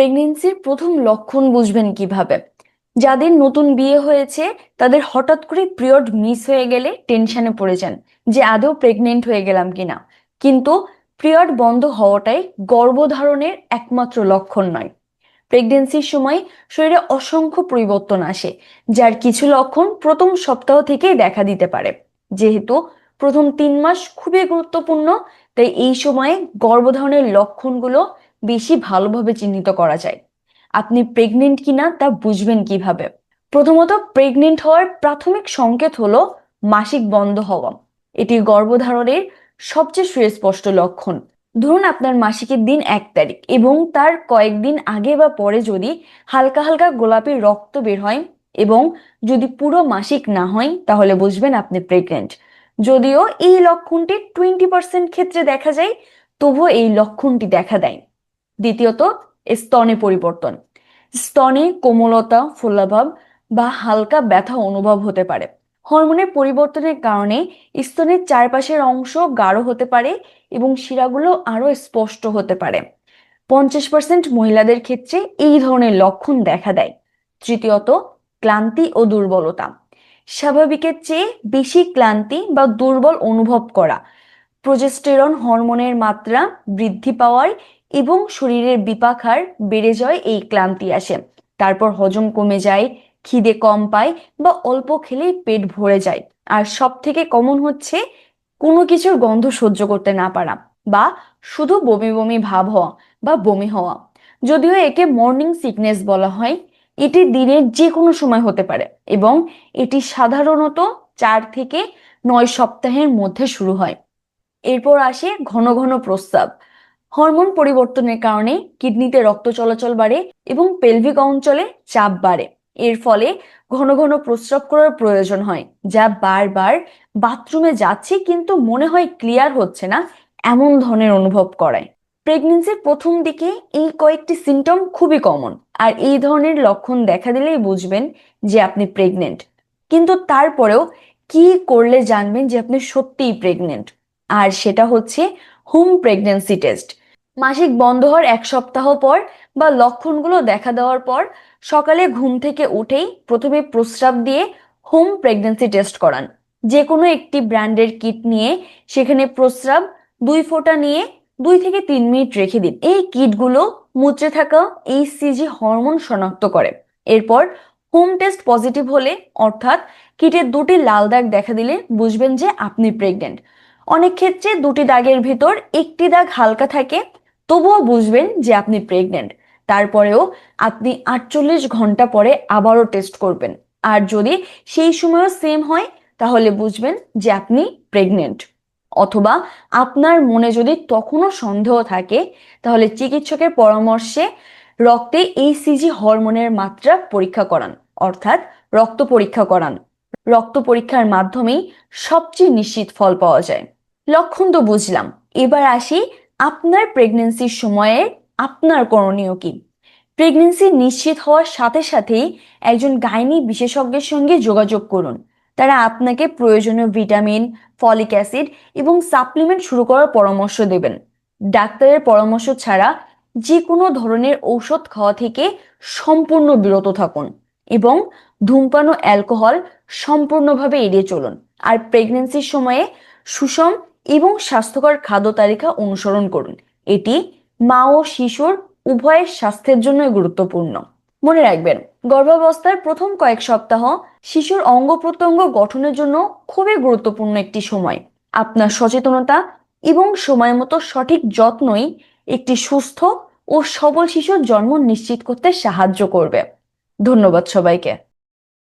প্রেগনেন্সির প্রথম লক্ষণ বুঝবেন কীভাবে? যাদের নতুন বিয়ে হয়েছে, তাদের হঠাৎ করে পিরিয়ড মিস হয়ে গেলে টেনশনে পড়ে যান যে আদৌ প্রেগনেন্ট হয়ে গেলাম কিনা। কিন্তু পিরিয়ড বন্ধ হওয়াটাই গর্ভধারণের একমাত্র লক্ষণ নয়। প্রেগনেন্সির সময় শরীরে অসংখ্য পরিবর্তন আসে, যার কিছু লক্ষণ প্রথম সপ্তাহ থেকেই দেখা দিতে পারে। যেহেতু প্রথম তিন মাস খুবই গুরুত্বপূর্ণ, তাই এই সময়ে গর্ভধারণের লক্ষণগুলো বেশি ভালোভাবে চিহ্নিত করা যায়। আপনি প্রেগনেন্ট কিনা তা বুঝবেন কীভাবে। প্রথমত প্রেগনেন্ট হওয়ার প্রাথমিক সংকেত হলো মাসিক বন্ধ হওয়া। এটি গর্ভধারণের সবচেয়ে সুস্পষ্ট লক্ষণ। ধরুন আপনার মাসিকের দিন এক তারিখ এবং তার কয়েকদিন আগে বা পরে যদি হালকা হালকা গোলাপি রক্ত বের হয় এবং যদি পুরো মাসিক না হয়, তাহলে বুঝবেন আপনি প্রেগনেন্ট যদিও এই লক্ষণটি টোয়েন্টি পার্সেন্ট ক্ষেত্রে দেখা যায়, তবুও এই লক্ষণটি দেখা দেয়। দ্বিতীয়ত, স্তনে পরিবর্তন। স্তনে কোমলতা, ফোলাভাব বা হালকা ব্যথা অনুভব হতে পারে। হরমোনের পরিবর্তনের কারণে স্তনের চারপাশের অংশ গাঢ় হতে পারে এবং শিরাগুলো আরও স্পষ্ট হতে পারে। পঞ্চাশ পার্সেন্ট মহিলাদের ক্ষেত্রে এই ধরনের লক্ষণ দেখা দেয়। তৃতীয়ত, ক্লান্তি ও দুর্বলতা। স্বাভাবিকের চেয়ে বেশি ক্লান্তি বা দুর্বল অনুভব করা। প্রজেস্টেরন হরমোনের মাত্রা বৃদ্ধি পাওয়ার এবং শরীরের বিপাক বেড়ে যায় এই ক্লান্তি আসে। তারপর হজম কমে যায়, খিদে কম পায় বা অল্প খেলেই পেট ভরে যায়। আর সব থেকে কমন হচ্ছে কোনো কিছুর গন্ধ সহ্য করতে না পারা বা শুধু বমি বমি ভাব হওয়া বা বমি হওয়া। যদিও একে মর্নিং সিকনেস বলা হয়, এটি দিনের যে কোনো সময় হতে পারে এবং এটি সাধারণত চার থেকে নয় সপ্তাহের মধ্যে শুরু হয়। এরপর আসে ঘন ঘন প্রস্রাব। হরমোন পরিবর্তনের কারণে কিডনিতে রক্ত চলাচল বাড়ে এবং পেলভিক অঞ্চলে চাপ বাড়ে। এর ফলে ঘন ঘন প্রস্রাব করার প্রয়োজন হয়, যা বারবার বাথরুমে যাচ্ছে কিন্তু মনে হয় ক্লিয়ার হচ্ছে না, এমন ধরনের অনুভব করায়। প্রেগনেন্সির প্রথম দিকে এই কয়েকটি সিমটম খুবই কমন, আর এই ধরনের লক্ষণ দেখা দিলেই বুঝবেন যে আপনি প্রেগনেন্ট। কিন্তু তারপরেও কি করলে জানবেন যে আপনি সত্যিই প্রেগনেন্ট? আর সেটা হচ্ছে হোম প্রেগনেন্সি টেস্ট। মাসিক বন্ধ হওয়ার এক সপ্তাহ পর বা লক্ষণগুলো দেখা দেওয়ার পর সকালে ঘুম থেকে উঠেই প্রথমে প্রস্রাব দিয়ে হোম প্রেগনেন্সি টেস্ট করান। যে কোনো একটি ব্র্যান্ডের কিট নিয়ে সেখানে প্রস্রাব দুই ফোঁটা নিয়ে দুই থেকে তিন মিনিট রেখে দিন। এই কিটগুলো মূত্রে থাকা এইচসিজি হরমোন শনাক্ত করে। এরপর হোম টেস্ট পজিটিভ হলে অর্থাৎ কিটের দুটি লাল দাগ দেখা দিলে বুঝবেন যে আপনি প্রেগনেন্ট। অনেক ক্ষেত্রে দুটি দাগের ভিতর একটি দাগ হালকা থাকে তবুও বুঝবেন যে আপনি প্রেগনেন্ট তারপরেও আপনি আটচল্লিশ ঘণ্টা পরে আবারও টেস্ট করবেন। আর যদি সেই সময়ও সেম হয়, তাহলে বুঝবেন যে আপনি প্রেগনেন্ট অথবা আপনার মনে যদি তখনও সন্দেহ থাকে, তাহলে চিকিৎসকের পরামর্শে রক্তে এইসিজি হরমোনের মাত্রা পরীক্ষা করান। অর্থাৎ রক্ত পরীক্ষা করান। রক্ত পরীক্ষার মাধ্যমেই সবচেয়ে নিশ্চিত ফল পাওয়া যায়। লক্ষণ তো বুঝলাম। এবার আসি আপনার প্রেগনেন্সির সময়ে আপনার করণীয় কি? প্রেগনেন্সি নিশ্চিত হওয়ার সাথে সাথেই একজন গাইনি বিশেষজ্ঞের সঙ্গে যোগাযোগ করুন। তারা আপনাকে প্রয়োজনীয় ভিটামিন ফলিক অ্যাসিড এবং সাপ্লিমেন্ট শুরু করার পরামর্শ দেবেন। ডাক্তারের পরামর্শ ছাড়া যে কোনো ধরনের ঔষধ খাওয়া থেকে সম্পূর্ণ বিরত থাকুন এবং ধূমপান ও অ্যালকোহল সম্পূর্ণভাবে এড়িয়ে চলুন। আর প্রেগনেন্সির সময়ে সুষম এবং স্বাস্থ্যকর খাদ্য তালিকা অনুসরণ করুন। এটি মা ও শিশুর উভয়ের স্বাস্থ্যের জন্যই গুরুত্বপূর্ণ। মনে রাখবেন, গর্ভাবস্থার প্রথম কয়েক সপ্তাহ শিশুর অঙ্গ প্রত্যঙ্গ গঠনের জন্য খুবই গুরুত্বপূর্ণ একটি সময়। আপনার সচেতনতা এবং সময় মতো সঠিক যত্নই একটি সুস্থ ও সবল শিশুর জন্ম নিশ্চিত করতে সাহায্য করবে। ধন্যবাদ সবাইকে।